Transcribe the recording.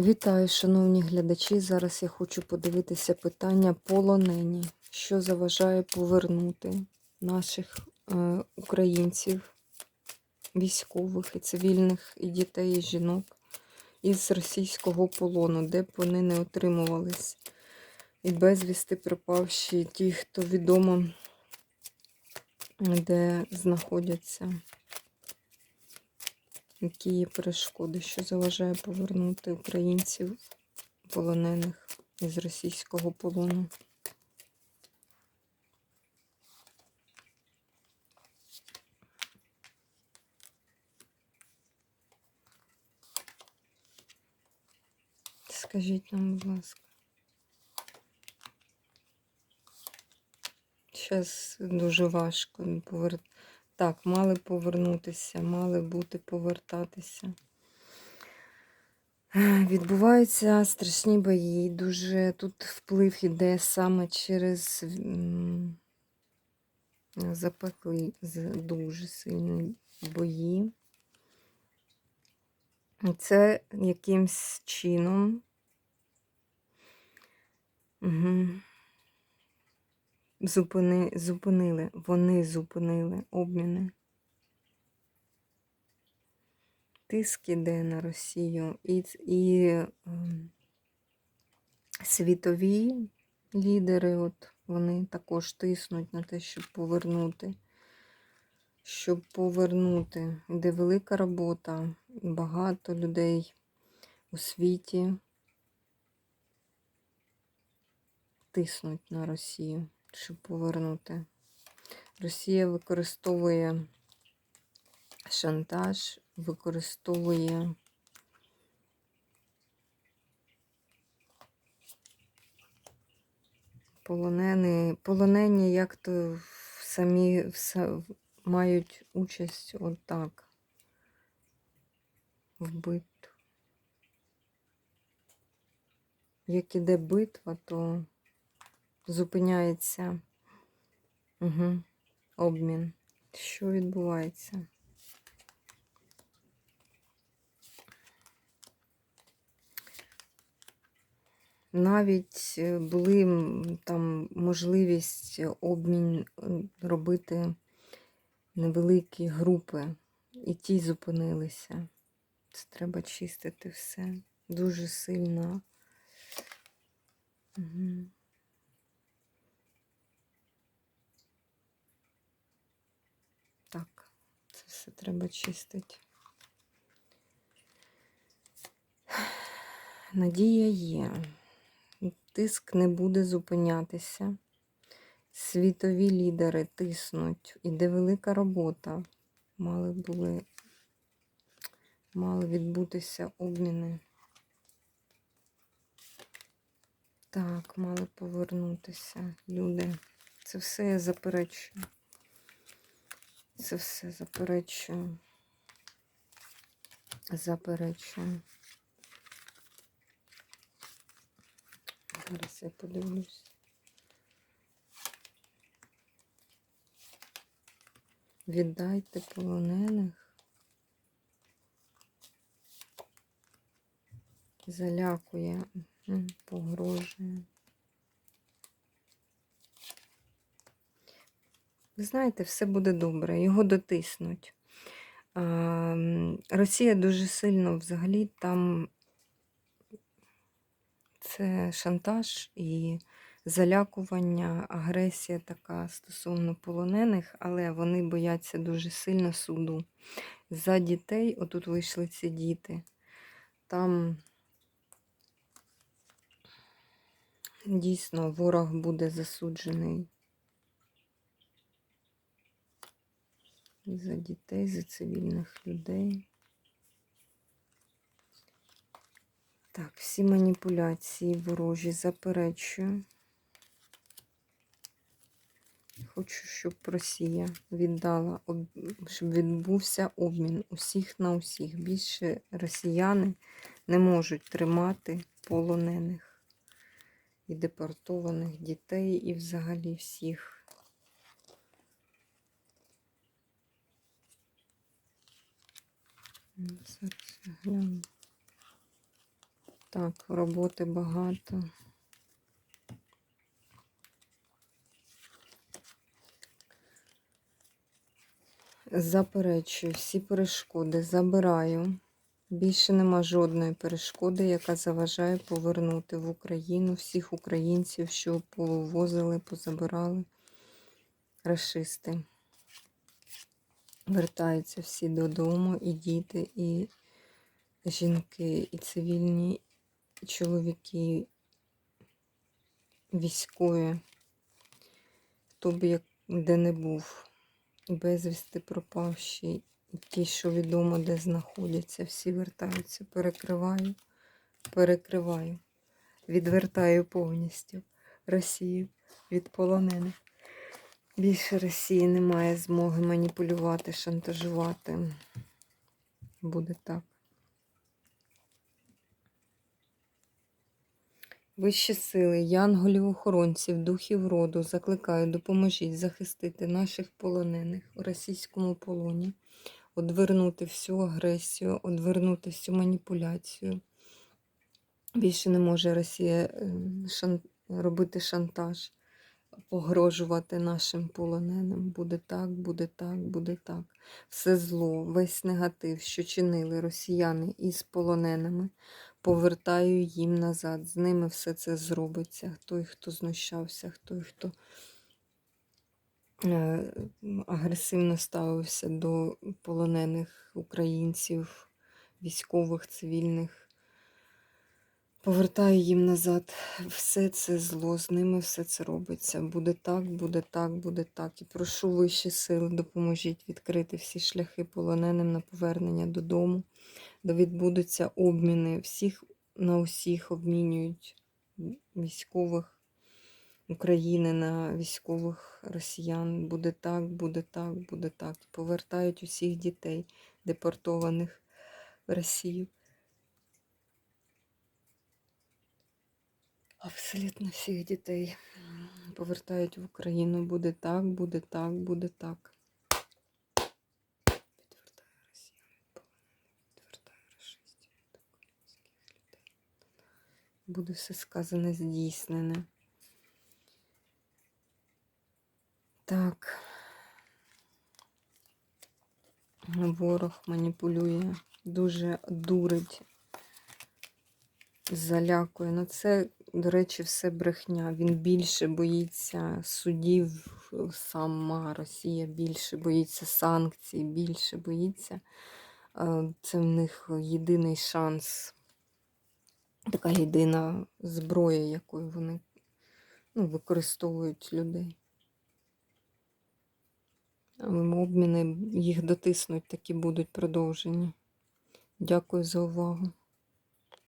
Вітаю, шановні глядачі. Зараз я хочу подивитися питання полонені, що заважає повернути наших е, українців, військових і цивільних, і дітей, і жінок із російського полону, де б вони не отримувались. І безвісти пропавші ті, хто відомо, де знаходяться. Які є перешкоди, що заважає повернути українців полонених із російського полону? Скажіть нам, будь ласка. Зараз дуже важко повер... Так, мали повернутися, мали бути повертатися. Відбуваються страшні бої. Дуже тут вплив іде саме через запекли дуже сильні бої. Це якимсь чином. Угу. Зупини, зупинили, вони зупинили обміни. Тиск іде на Росію і, і ем, світові лідери, от вони також тиснуть на те, щоб повернути. Щоб повернути. Іде велика робота, багато людей у світі тиснуть на Росію, щоб повернути. Росія використовує шантаж, використовує полонені, полонені як то самі все, мають участь отак в битві. Як іде битва, то зупиняється угу. обмін. Що відбувається? Навіть е, були там можливість обмін е, робити невеликі групи, і ті зупинилися. Це треба чистити все. Дуже сильно. Угу. Так, це все треба чистити. Надія є. Тиск не буде зупинятися. Світові лідери тиснуть. Іде велика робота. Мали були, мали відбутися обміни. Так, мали повернутися люди. Це все я заперечую. Це все заперечую. Заперечую. Зараз я подивлюсь. Віддайте полонених. Залякує, погрожує. Ви знаєте, все буде добре, його дотиснуть. Росія дуже сильно взагалі там це шантаж і залякування, агресія така стосовно полонених, але вони бояться дуже сильно суду. За дітей, отут вийшли ці діти, там дійсно ворог буде засуджений. За дітей, за цивільних людей. Так, всі маніпуляції ворожі заперечую. Хочу, щоб Росія віддала, щоб відбувся обмін усіх на усіх. Більше росіяни не можуть тримати полонених і депортованих дітей, і взагалі всіх. Зараз гляну. Так, роботи багато. Заперечую всі перешкоди, забираю. Більше нема жодної перешкоди, яка заважає повернути в Україну всіх українців, що повозили, позабирали рашисти. Вертаються всі додому, і діти, і жінки, і цивільні і чоловіки, військові, хто б як де не був, безвісти пропавші, і ті, що відомо, де знаходяться, всі вертаються, перекриваю, перекриваю, відвертаю повністю Росію від полонених. Більше Росії немає змоги маніпулювати, шантажувати. Буде так. Вищі сили, янголів-охоронців, духів роду, закликаю, допоможіть захистити наших полонених у російському полоні, одвернути всю агресію, одвернути всю маніпуляцію. Більше не може Росія е, шан... робити шантаж, погрожувати нашим полоненим. Буде так, буде так, буде так. Все зло, весь негатив, що чинили росіяни із полоненими, повертаю їм назад. З ними все це зробиться. Той, хто знущався, той, хто е, агресивно ставився до полонених українців, військових, цивільних. Повертаю їм назад. Все це зло, з ними все це робиться. Буде так, буде так, буде так. І прошу вищі сили, допоможіть відкрити всі шляхи полоненим на повернення додому, де відбудуться обміни. Всіх на усіх обмінюють військових України на військових росіян. Буде так, буде так, буде так. Повертають усіх дітей, депортованих в Росію. Абсолютно всіх дітей повертають в Україну. Буде так, буде так, буде так. Відвертаю Росію від полонених, відвертаю расистів від українських людей. Буде все сказане, здійснене. Так. Ворог маніпулює, дуже дурить залякує. Ну це, до речі, все брехня. Він більше боїться судів, сама Росія більше боїться санкцій, більше боїться. Е, Це в них єдиний шанс, така єдина зброя, якою вони ну, використовують людей. Обміни їх дотиснуть, такі будуть продовжені. Дякую за увагу.